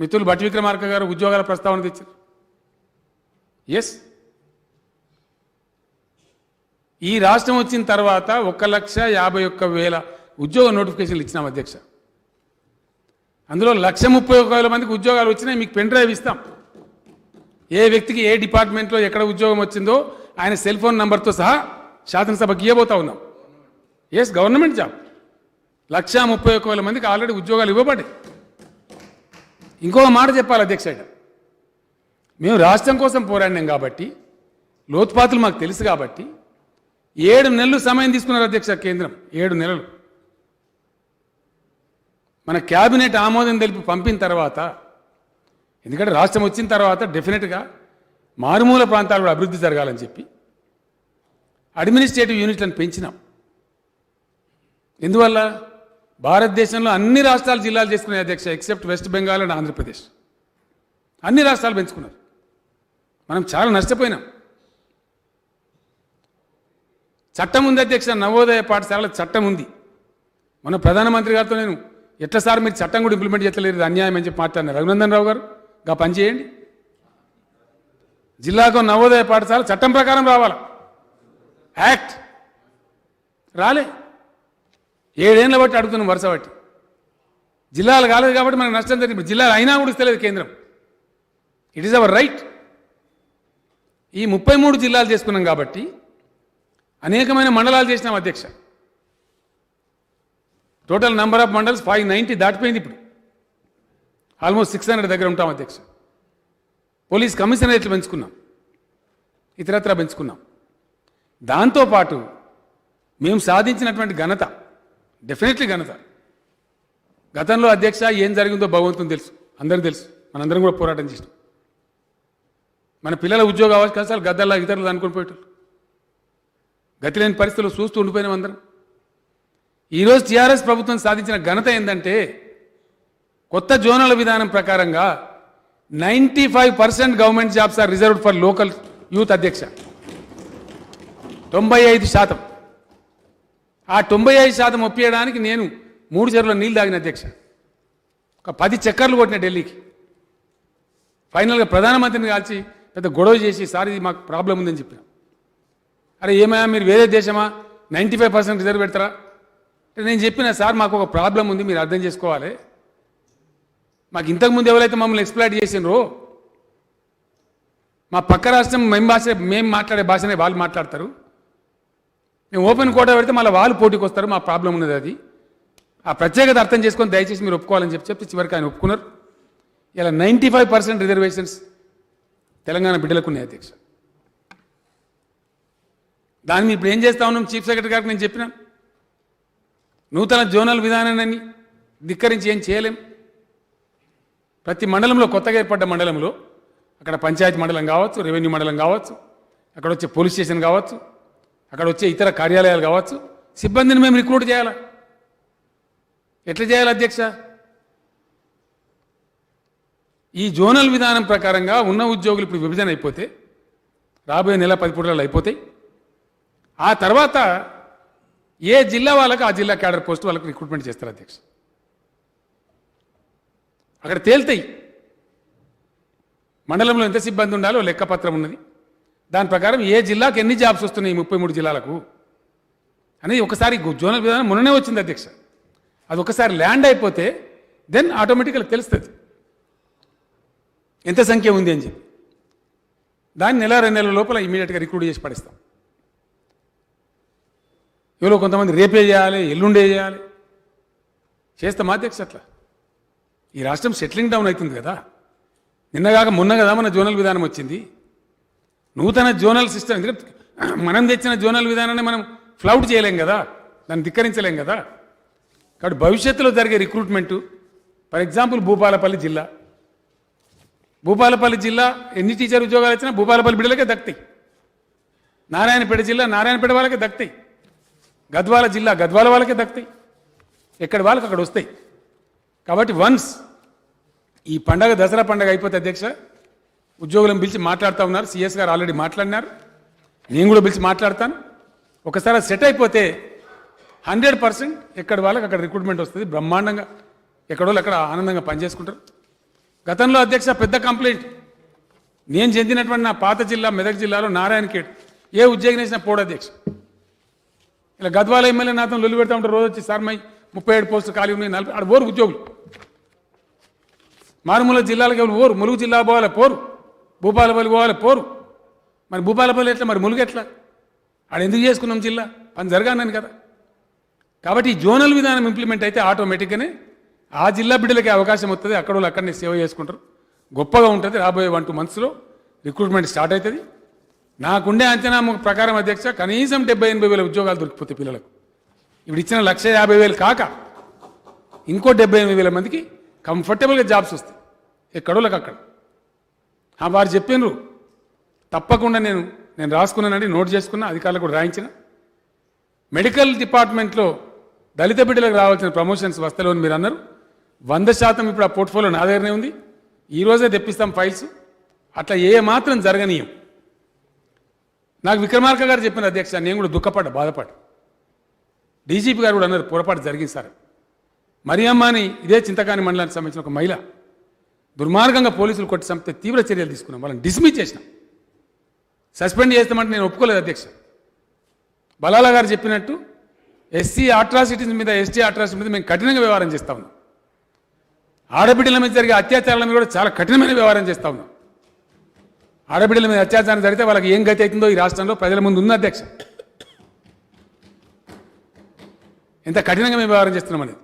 మిత్రులు భట్టి విక్రమార్క గారు ఉద్యోగాల ప్రస్తావన తెచ్చారు. ఎస్ ఈ రాష్ట్రం వచ్చిన తర్వాత ఒక లక్ష యాభై ఒక్క వేల ఉద్యోగ నోటిఫికేషన్లు ఇచ్చినాం అధ్యక్ష. అందులో లక్ష ముప్పై ఒక్క వేల మందికి ఉద్యోగాలు వచ్చినాయి మీకు పెన్ డ్రైవ్ ఇస్తాం. ఏ వ్యక్తికి ఏ డిపార్ట్మెంట్లో ఎక్కడ ఉద్యోగం వచ్చిందో ఆయన సెల్ ఫోన్ నంబర్తో సహా శాసనసభకి ఇవ్వబోతా ఉన్నాం. Yes government job. లక్ష ముప్పై ఒక్క వేల మందికి ఆల్రెడీ ఉద్యోగాలు ఇవ్వబడ్డాయి. ఇంకొక మాట చెప్పాలి అధ్యక్ష మేము రాష్ట్రం కోసం పోరాడినాం కాబట్టి లోతుపాతులు మాకు తెలుసు కాబట్టి ఏడు నెలలు సమయం తీసుకున్నారు అధ్యక్ష కేంద్రం ఏడు నెలలు. మన క్యాబినెట్ ఆమోదం తెలిపి పంపిన తర్వాత ఎందుకంటే రాష్ట్రం వచ్చిన తర్వాత డెఫినెట్గా మారుమూల ప్రాంతాలు కూడా అభివృద్ధి జరగాలని చెప్పి అడ్మినిస్ట్రేటివ్ యూనిట్లను పెంచినాం. ఎందువల్ల? భారతదేశంలో అన్ని రాష్ట్రాలు జిల్లాలు చేసుకునే అధ్యక్ష except west Bengal and Andhra Pradesh అన్ని రాష్ట్రాలు పెంచుకున్నారు. మనం చాలా నష్టపోయినాం. చట్టం ఉంది అధ్యక్ష నవోదయ పాఠశాల చట్టం ఉంది. మన ప్రధానమంత్రి గారితో నేను ఎట్లా సార్ మీరు చట్టం కూడా ఇంప్లిమెంట్ చేస్తలేరు అన్యాయం అని చెప్పి మాట్లాడినారు రఘునందన్ రావు గారు. గా పని చేయండి. జిల్లాకు నవోదయ పాఠశాల చట్టం ప్రకారం రావాలి? యాక్ట్ రాలే. ఏడేళ్ళ బట్టి అడుగుతున్నాం వరుస బట్టి. జిల్లాలు కాలేదు కాబట్టి మనకు నష్టం జరిగింది. జిల్లాలు అయినా కూడా ఇస్తలేదు కేంద్రం. ఇట్ ఈస్ అవర్ రైట్ ఈ ముప్పై మూడు జిల్లాలు చేసుకున్నాం కాబట్టి అనేకమైన మండలాలు చేసినాం అధ్యక్ష. Total number of mandals five ninety దాటిపోయింది ఇప్పుడు. ఆల్మోస్ట్ సిక్స్ హండ్రెడ్ దగ్గర ఉంటాం అధ్యక్ష. పోలీస్ కమిషనరేట్లు పెంచుకున్నాం. ఇతరత్రా పెంచుకున్నాం. దాంతోపాటు మేము సాధించినటువంటి ఘనత డెఫినెట్లీ ఘనత. గతంలో అధ్యక్ష ఏం జరిగిందో భగవంతుని తెలుసు అందరికీ తెలుసు. మనందరం కూడా పోరాటం చేసినాం. మన పిల్లల ఉద్యోగ అవకాశాలు గద్దల్లా ఇతరులు అనుకుని పోయేటోళ్ళు. గతి లేని పరిస్థితులు చూస్తూ ఉండిపోయినాం అందరం. ఈరోజు టీఆర్ఎస్ ప్రభుత్వం సాధించిన ఘనత ఏంటంటే కొత్త జోనల్ విధానం ప్రకారంగా ninety five percent government jobs are reserved for local youth అధ్యక్ష. తొంభై ఐదు శాతం. ఆ తొంభై ఐదు శాతం ఒప్పియడానికి నేను మూడు చెరువుల నీళ్ళు తాగిన అధ్యక్ష. ఒక పది చక్కర్లు కొట్టిన ఢిల్లీకి. ఫైనల్గా ప్రధానమంత్రిని కాల్చి పెద్ద గొడవ చేసి సార్ ఇది మాకు ప్రాబ్లం ఉందని చెప్పిన. అరే ఏమయ్యా మీరు వేరే దేశమా? నైంటీ ఫైవ్ పర్సెంట్ రిజర్వ్ పెడతారా? అంటే నేను చెప్పిన సార్ మాకు ఒక ప్రాబ్లం ఉంది మీరు అర్థం చేసుకోవాలి. మాకు ఇంతకుముందు ఎవరైతే మమ్మల్ని ఎక్స్ప్లాయిట్ చేసినరో మా పక్క రాష్ట్రం మేము భాష మేము మాట్లాడే భాషనే వాళ్ళు మాట్లాడతారు. మేము ఓపెన్ కోట పెడితే మళ్ళీ వాళ్ళు పోటీకి వస్తారు మా ప్రాబ్లం ఉన్నది అది. ఆ ప్రత్యేకత అర్థం చేసుకొని దయచేసి మీరు ఒప్పుకోవాలని చెప్పి చెప్తే చివరికి ఆయన ఒప్పుకున్నారు. ఇలా ninety five percent reservations Telangana బిడ్డలకు ఉన్నాయి అధ్యక్ష. దాన్ని మేము ఇప్పుడు ఏం చేస్తా ఉన్నాం? చీఫ్ సెక్రటరీ గారికి నేను చెప్పిన. నూతన జోనల్ విధానాన్ని ధిక్కరించి ఏం చేయలేం. ప్రతి మండలంలో కొత్తగా ఏర్పడ్డ మండలంలో అక్కడ పంచాయతీ మండలం కావచ్చు రెవెన్యూ మండలం కావచ్చు అక్కడ వచ్చే పోలీస్ స్టేషన్ కావచ్చు అక్కడ వచ్చే ఇతర కార్యాలయాలు కావచ్చు సిబ్బందిని మేము రిక్రూట్ చేయాలా? ఎట్లా చేయాలి అధ్యక్ష? ఈ జోనల్ విధానం ప్రకారంగా ఉన్న ఉద్యోగులు ఇప్పుడు విభజన అయిపోతే రాబోయే నెల పది పూటలు అయిపోతాయి. ఆ తర్వాత ఏ జిల్లా వాళ్ళకు ఆ జిల్లా క్యాడర్ పోస్ట్ వాళ్ళకి రిక్రూట్మెంట్ చేస్తారు అధ్యక్ష. అక్కడ తేల్తాయి. మండలంలో ఎంత సిబ్బంది ఉండాలో లెక్కపత్రం ఉన్నది. దాని ప్రకారం ఏ జిల్లాకు ఎన్ని జాబ్స్ వస్తున్నాయి ముప్పై మూడు జిల్లాలకు? అనేది ఒకసారి జోనల్ విధానం మొన్ననే వచ్చింది అధ్యక్ష. అది ఒకసారి ల్యాండ్ అయిపోతే దెన్ ఆటోమేటిక్గా తెలుస్తుంది. ఎంత సంఖ్య ఉంది అని చెప్పి. దాన్ని నెల రెండు నెలల లోపల ఇమీడియట్గా రిక్రూట్ చేసి పడిస్తాం. ఎవరో కొంతమంది రేపే చేయాలి ఎల్లుండే చేయాలి. చేస్తాం అధ్యక్ష అట్లా. ఈ రాష్ట్రం సెటిలింగ్ డౌన్ అవుతుంది కదా. నిన్నగాక మొన్న కదా మన జోనల్ విధానం వచ్చింది. నూతన జోనల్ సిస్టమ్. ఎందుకంటే మనం తెచ్చిన జోనల్ విధానాన్ని మనం ఫ్లౌట్ చేయలేం కదా దాన్ని ధిక్కరించలేం కదా. కాబట్టి భవిష్యత్తులో జరిగే రిక్రూట్మెంటు ఫర్ ఎగ్జాంపుల్ భూపాలపల్లి జిల్లా. భూపాలపల్లి జిల్లా ఎన్ని టీచర్ ఉద్యోగాలు వచ్చినా భూపాలపల్లి బిడ్డలకే దక్తాయి. నారాయణపేట జిల్లా నారాయణపేట వాళ్ళకే దక్తాయి. గద్వాల జిల్లా గద్వాల వాళ్ళకే దక్తాయి. ఎక్కడి వాళ్ళకి అక్కడ వస్తాయి. కాబట్టి వన్స్ ఈ పండగ దసరా పండగ అయిపోతే అధ్యక్ష ఉద్యోగులను పిలిచి మాట్లాడుతూ ఉన్నారు. సిఎస్ గారు ఆల్రెడీ మాట్లాడినారు. నేను కూడా పిలిచి మాట్లాడతాను. ఒకసారి సెట్ అయిపోతే హండ్రెడ్ పర్సెంట్ ఎక్కడి వాళ్ళకి అక్కడ రిక్రూట్మెంట్ వస్తుంది. బ్రహ్మాండంగా ఎక్కడో అక్కడ ఆనందంగా పనిచేసుకుంటారు. గతంలో అధ్యక్ష పెద్ద కంప్లైంట్. నేను చెందినటువంటి నా పాత జిల్లా మెదక్ జిల్లాలో నారాయణఖేడ్. ఏ ఉద్యోగం వేసినా పోడు అధ్యక్ష. ఇలా గద్వాల ఎమ్మెల్యే నాతో లొల్లి పెడతా ఉంటారు రోజు వచ్చి సార్ మై ముప్పై ఏడు పోస్టులు ఖాళీ ఉన్నాయి. నలభై ఆడ ఓరు ఉద్యోగులు. మారుమూల జిల్లాలకు ఎవరు ఓరు? ములుగు జిల్లా పోవాలి? పోరు. భూపాలపల్లి పోవాలి పోరు. మరి భూపాలపల్లి ఎట్లా? మరి ములుగు ఎట్లా? ఆడ ఎందుకు చేసుకున్నాం జిల్లా? పని జరగానని కదా. కాబట్టి ఈ జోనల్ విధానం ఇంప్లిమెంట్ అయితే ఆటోమేటిక్గానే ఆ జిల్లా బిడ్డలకి అవకాశం వస్తుంది అక్కడ వాళ్ళు అక్కడనే సేవ చేసుకుంటారు. గొప్పగా ఉంటుంది రాబోయే వన్ టూ మంత్స్లో. రిక్రూట్మెంట్ స్టార్ట్ అవుతుంది నాకుండే అంచనా ప్రకారం అధ్యక్ష కనీసం డెబ్బై ఎనభై వేల ఉద్యోగాలు దొరికిపోతాయి పిల్లలకు. ఇప్పుడు ఇచ్చిన లక్ష యాభై వేలు కాక ఇంకో డెబ్బై ఎనిమిది వేల మందికి కంఫర్టబుల్గా జాబ్స్ వస్తాయి. ఎక్కడోళ్ళకి అక్కడ వారు చెప్పినారు తప్పకుండా నేను నేను రాసుకున్నానండి నోట్ చేసుకున్నా అధికారులకు కూడా రాయించిన. మెడికల్ డిపార్ట్మెంట్లో దళిత బిడ్డలకు రావాల్సిన ప్రమోషన్స్ వస్తలేవు మీరు అన్నారు వంద శాతం ఇప్పుడు ఆ పోర్ట్ఫోలియో నా దగ్గరనే ఉంది. ఈరోజే తెప్పిస్తాం ఫైల్స్. అట్లా ఏ మాత్రం జరగనీయం. నాకు విక్రమార్క గారు చెప్పిన అధ్యక్ష నేను కూడా దుఃఖపడ్డా బాధపడ్డా. డీజీపీ గారు కూడా అన్నారు పొరపాటు జరిగింది సార్. మరియమ్మ అని ఇదే చింతకాని మండలానికి సంబంధించిన ఒక మహిళ దుర్మార్గంగా పోలీసులు కొట్టి చంపితే తీవ్ర చర్యలు తీసుకున్నాం. వాళ్ళని డిస్మిస్ చేసినాం. సస్పెండ్ చేస్తామంటే నేను ఒప్పుకోలేదు అధ్యక్ష. బలాల గారు చెప్పినట్టు ఎస్సీ అట్రాసిటీస్ మీద ఎస్టీ అట్రాసిటీ మీద మేము కఠినంగా వ్యవహారం చేస్తా ఉన్నాం. ఆడబిడ్డల మీద జరిగే అత్యాచారాల మీద కూడా చాలా కఠినమైన వ్యవహారం చేస్తా ఉన్నాం. ఆడబిడ్డల మీద అత్యాచారం జరిగితే వాళ్ళకి ఏం గతి అవుతుందో ఈ రాష్ట్రంలో ప్రజల ముందు ఉంది అధ్యక్ష. ఎంత కఠినంగా మేము వ్యవహారం చేస్తున్నాం అనేది.